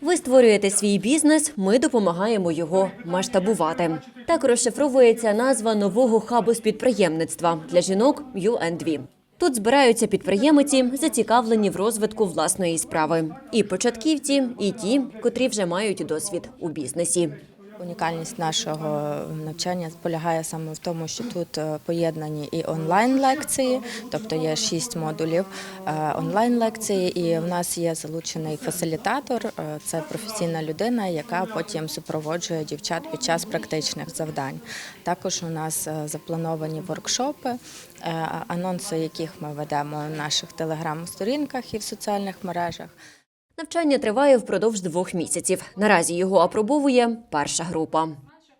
Ви створюєте свій бізнес, ми допомагаємо його масштабувати. Так розшифровується назва нового хабу з підприємництва для жінок UNDV. Тут збираються підприємиці, зацікавлені в розвитку власної справи, і початківці, і ті, котрі вже мають досвід у бізнесі. Унікальність нашого навчання полягає саме в тому, що тут е, поєднані і онлайн-лекції, тобто є шість модулів е, онлайн-лекції, і в нас є залучений фасилітатор. е, Це професійна людина, яка потім супроводжує дівчат під час практичних завдань. Також у нас заплановані воркшопи, анонси яких ми ведемо на наших телеграм-сторінках і в соціальних мережах. Навчання триває впродовж двох місяців. Наразі його апробовує перша група.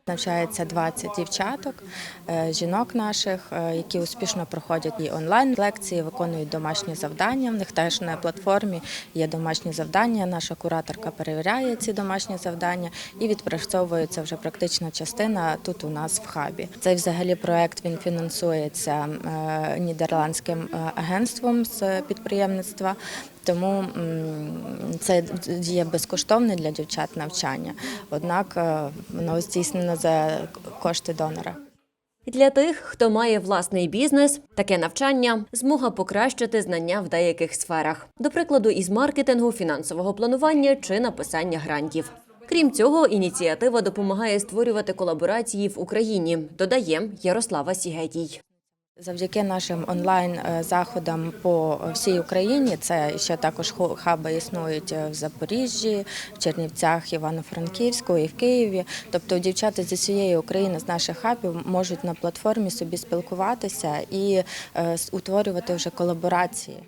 Навчається 20 дівчаток, е, жінок наших, е, які успішно проходять і онлайн лекції, виконують домашні завдання. В них теж на платформі є домашні завдання. Наша кураторка перевіряє ці домашні завдання і відпрацьовується вже практична частина тут у нас в хабі. Цей взагалі проект він фінансується е, нідерландським агентством з підприємництва. Тому це є безкоштовне для дівчат навчання. Однак е, воно здійснено за кошти донора. Для тих, хто має власний бізнес, таке навчання змога покращити знання в деяких сферах, до прикладу, із маркетингу, фінансового планування чи написання грантів. Крім цього, ініціатива допомагає створювати колаборації в Україні, додає Ярослава Сігетій. Завдяки нашим онлайн е, заходам по всій Україні, це ще також хаби існують е, в Запоріжжі, в Чернівцях, Івано-Франківську і в Києві. Тобто дівчата зі всієї України з наших хабів можуть на платформі собі спілкуватися і е, утворювати вже колаборації.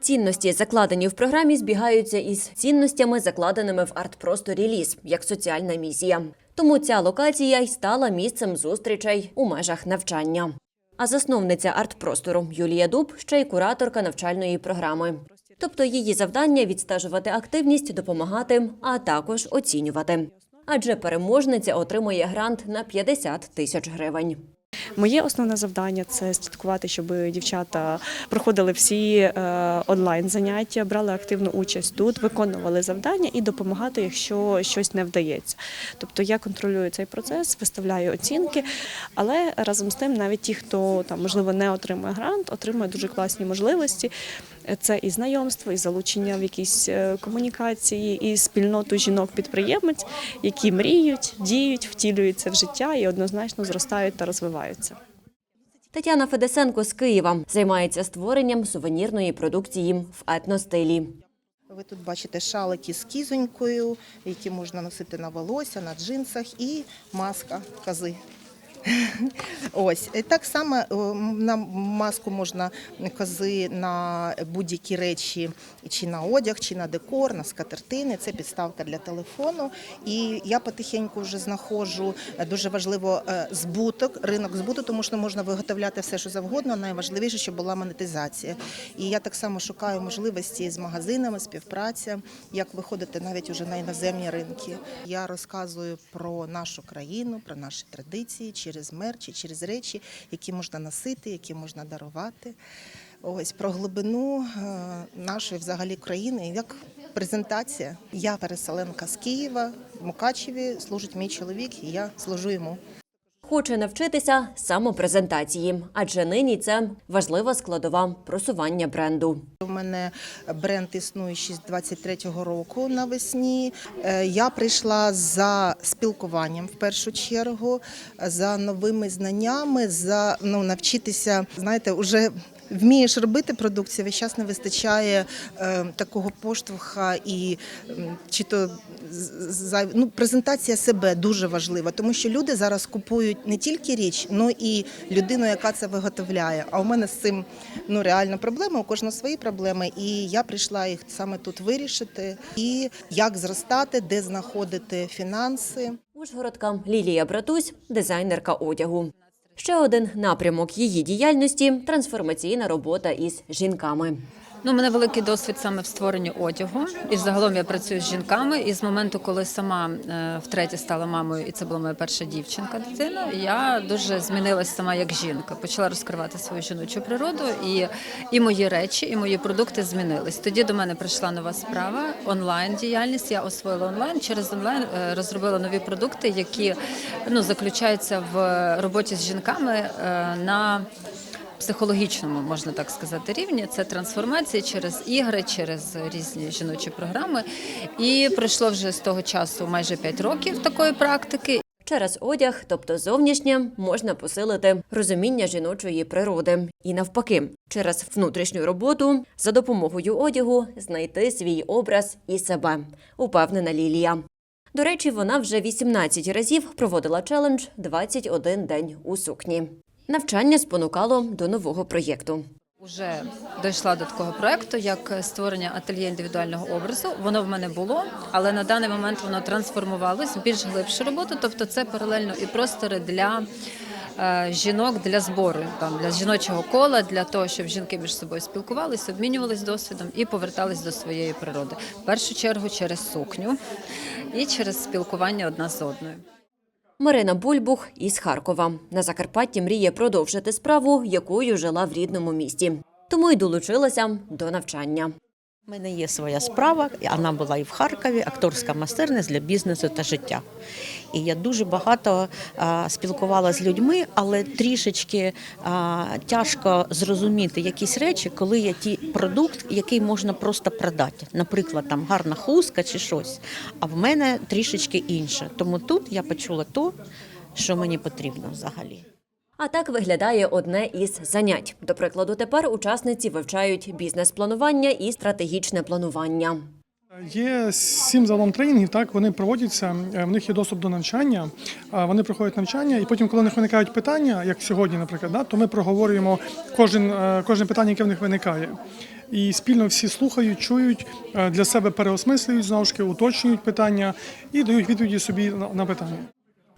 Цінності, закладені в програмі, збігаються із цінностями, закладеними в арт-просторі ліс, як соціальна місія. Тому ця локація й стала місцем зустрічей у межах навчання. А засновниця арт-простору Юлія Дуб ще й кураторка навчальної програми. Тобто її завдання відстежувати активність, допомагати, а також оцінювати. Адже переможниця отримує грант на 50 тисяч гривень. Моє основне завдання це слідкувати, щоб дівчата проходили всі е, онлайн заняття, брали активну участь тут, виконували завдання і допомагати, якщо щось не вдається. Тобто я контролюю цей процес, виставляю оцінки, але разом з тим, навіть ті, хто там можливо не отримує грант, отримує дуже класні можливості. Це і знайомство, і залучення в якісь е, комунікації, і спільноту жінок-підприємець, які мріють, діють, втілюються в життя і однозначно зростають та розвиваються. Тетяна Федесенко з Києва займається створенням сувенірної продукції в етностилі. Ви тут бачите шалики з кізонькою, які можна носити на волосся, на джинсах, і маска кози. Ось так само е, на маску можна кози на будь-які речі, чи на одяг, чи на декор, на скатертини. Це підставка для телефону. І я потихеньку вже знаходжу е, дуже важливо е, збуток, ринок збуту, тому що можна виготовляти все, що завгодно. Найважливіше, щоб була монетизація. І я так само шукаю можливості з магазинами, співпраця, як виходити навіть уже на іноземні ринки. Я розказую про нашу країну, про наші традиції через мерчі, через речі, які можна носити, які можна дарувати. Ось про глибину е, нашої взагалі країни, як презентація. Я переселенка з Києва, в Мукачеві служить мій чоловік, і я служу йому. Хоче навчитися самопрезентації, адже нині це важлива складова просування бренду. У мене бренд існує ще з 23-го року навесні. Е, Я прийшла за спілкуванням в першу чергу, за новими знаннями, за ну навчитися, знаєте, уже. Вмієш робити продукцію, весь час не вистачає е, такого поштовха і чи то ну, презентація себе дуже важлива, тому що люди зараз купують не тільки річ, але і людину, яка це виготовляє. А у мене з цим ну реально проблема. У кожного свої проблеми, і я прийшла їх саме тут вирішити. І як зростати, де знаходити фінанси. Ужгородка Лілія Братусь, дизайнерка одягу. Ще один напрямок її діяльності трансформаційна робота із жінками. Ну, у мене великий досвід саме в створенні одягу. І загалом я працюю з жінками. І з моменту, коли сама е, втретє стала мамою, і це була моя перша дівчинка, дитина, я дуже змінилась сама як жінка. Почала розкривати свою жіночу природу, і, і мої речі, і мої продукти змінились. Тоді до мене прийшла нова справа, онлайн діяльність. Я освоїла онлайн. Через онлайн е, розробила нові продукти, які ну заключаються в роботі з жінками е, на психологічному, можна так сказати, рівні. Це трансформації через ігри, через різні жіночі програми. І пройшло вже з того часу майже 5 років такої практики. Через одяг, тобто зовнішнє, можна посилити розуміння жіночої природи. І навпаки, через внутрішню роботу за допомогою одягу знайти свій образ і себе, упевнена Лілія. До речі, вона вже 18 разів проводила челендж «21 день у сукні. Навчання спонукало до нового проєкту. Уже дійшла до такого проекту, як створення ательє індивідуального образу. Воно в мене було, але на даний момент воно трансформувалось в більш глибшу роботу. Тобто, це паралельно і простори для е, жінок для збору, там для жіночого кола, для того, щоб жінки між собою спілкувалися, обмінювались досвідом і повертались до своєї природи. В першу чергу через сукню і через спілкування одна з одною. Марина Бульбух із Харкова. На Закарпатті мріє продовжити справу, якою жила в рідному місті. Тому й долучилася до навчання. У мене є своя справа, вона була і в Харкові, акторська майстерність для бізнесу та життя. І я дуже багато а, спілкувалася з людьми, але трішечки а, тяжко зрозуміти якісь речі, коли є ті продукт, який можна просто продати. Наприклад, там гарна хустка чи щось. А в мене трішечки інше. Тому тут я почула то, що мені потрібно взагалі. А так виглядає одне із занять. До прикладу, тепер учасниці вивчають бізнес-планування і стратегічне планування. Є сім загалом тренінгів, так вони проводяться. е, В них є доступ до навчання. Вони проходять навчання, і потім, коли в них виникають питання, як сьогодні, наприклад, да, то ми проговорюємо кожен, е, кожне питання, яке в них виникає. І спільно всі слухають, чують, е, для себе переосмислюють знову ж уточнюють питання і дають відповіді собі на питання.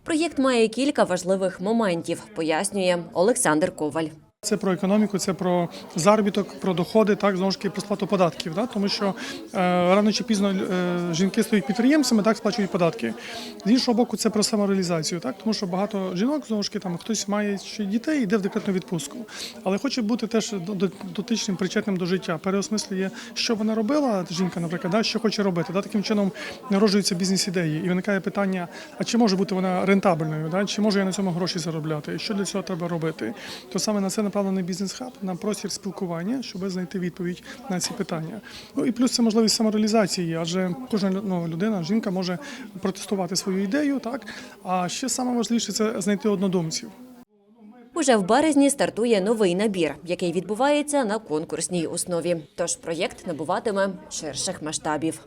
Проєкт має кілька важливих моментів, пояснює Олександр Коваль. Це про економіку, це про заробіток, про доходи, так знову ж таки про сплату податків. Да? Тому що е, рано чи пізно е, жінки стають підприємцями, так сплачують податки. З іншого боку, це про самореалізацію, так тому що багато жінок знову ж таки там хтось має ще дітей, йде в декретну відпустку, але хоче бути теж до- до- дотичним, причетним до життя. Переосмислює, що вона робила, жінка, наприклад, да? що хоче робити. Да? Таким чином народжуються бізнес-ідеї, і виникає питання: а чи може бути вона рентабельною? Да? Чи можу я на цьому гроші заробляти? Що для цього треба робити? То саме на це направлений бізнес-хаб, на простір спілкування, щоб знайти відповідь на ці питання. Ну і плюс це можливість самореалізації, адже кожна ну, людина, жінка може протестувати свою ідею, так а ще саме важливіше це знайти однодумців. Уже в березні стартує новий набір, який відбувається на конкурсній основі. Тож проєкт набуватиме ширших масштабів.